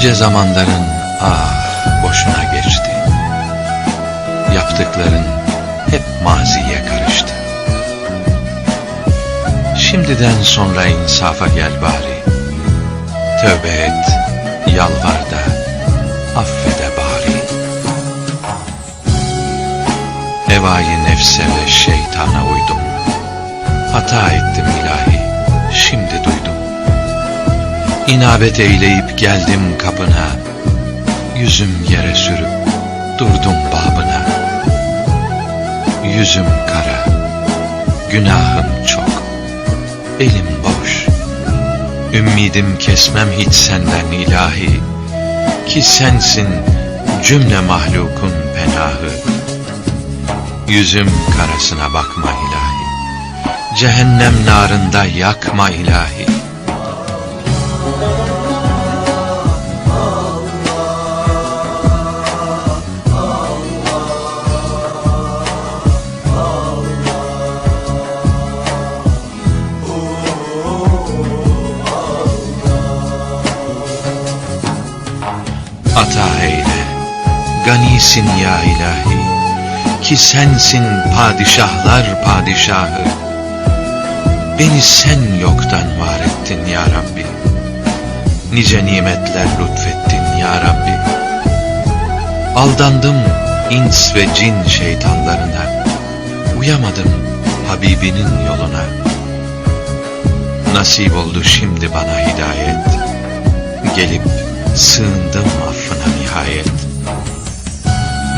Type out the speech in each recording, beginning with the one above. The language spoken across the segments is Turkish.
Nice zamanların ah boşuna geçti. Yaptıkların hep maziye karıştı. Şimdiden sonra insafa gel bari. Tövbe et, yalvar da, affede bari. Hevai nefse ve şeytana uydum. Hata ettim ilahi, şimdi duydum. İnabet eyleyip geldim kapına, Yüzüm yere sürüp durdum babına. Yüzüm kara, günahım çok, elim boş. Ümmidim kesmem hiç senden ilahi, Ki sensin cümle mahlukun penahı. Yüzüm karasına bakma ilahi, Cehennem narında yakma ilahi. Ganisin ya ilahi, Ki sensin padişahlar padişahı. Beni sen yoktan var ettin ya Rabbi. Nice nimetler lütfettin ya Rabbi. Aldandım ins ve cin şeytanlarına. Uyamadım Habibinin yoluna. Nasip oldu şimdi bana hidayet. Gelip sığındım affına nihayet.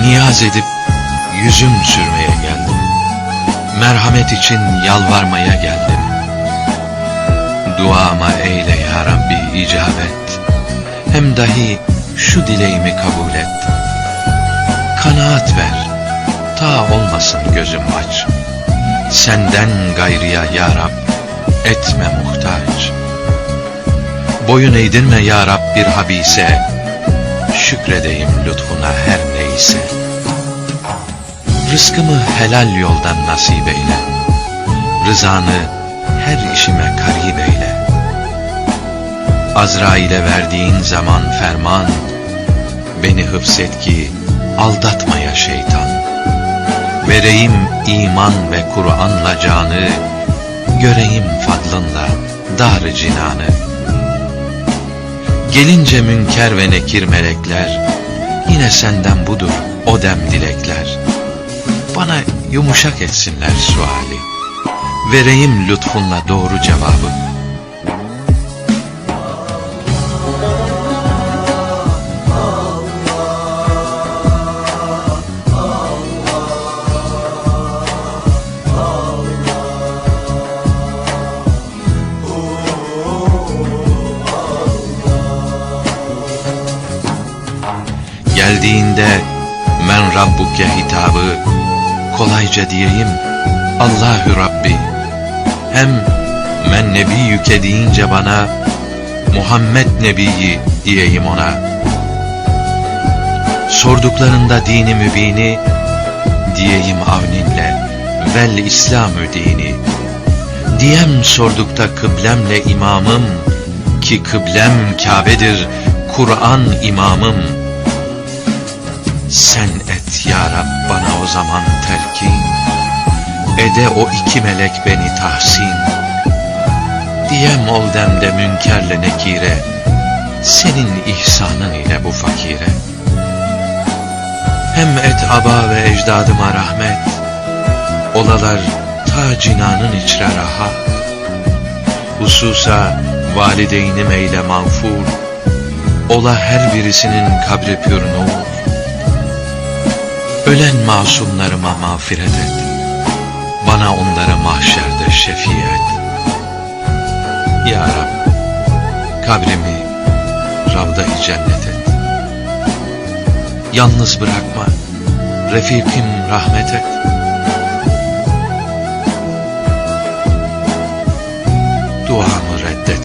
Niyaz edip yüzüm sürmeye geldim. Merhamet için yalvarmaya geldim. Duama eyle ya Rabbi icabet. Hem dahi şu dileğimi kabul et. Kanaat ver, ta olmasın gözüm aç. Senden gayrıya ya Rab, etme muhtaç. Boyun eğdirme ya Rab bir habise, Şükredeyim lütfuna her neyse. Rızkımı helal yoldan nasip eyle, Rızanı her işime karib eyle. Azrail'e verdiğin zaman ferman, Beni hıfzet ki aldatmaya şeytan. Vereyim iman ve Kur'an'la canı, Göreyim fadlınla dar cinanı. Gelince münker ve nekir melekler, Yine senden budur o dem dilekler. Bana yumuşak etsinler suali, Vereyim lütfunla doğru cevabı. Geldiğinde men Rabbuke hitabı kolayca diyeyim Allahü Rabbi. Hem men nebiyyüke deyince bana Muhammed Nebiyi diyeyim ona. Sorduklarında dini mübini diyeyim avninle vel İslamü dini. Diyem sordukta kıblemle imamım ki kıblem Kabe'dir Kur'an imamım. Sen et ya Rab bana o zaman telkin. Ede o iki melek beni tahsin. Diyem ol demde münkerle nekire. Senin ihsanın ile bu fakire. Hem et aba ve ecdadıma rahmet. Olalar ta cinanın içre rahat. Hususa valideynim eyle mağfur. Ola her birisinin kabri pür nur Ölen masumlarıma mağfiret et. Bana onları mahşerde şefi et. Ya Rab, kabrimi ravda-i cennet et. Yalnız bırakma, refikim rahmet et.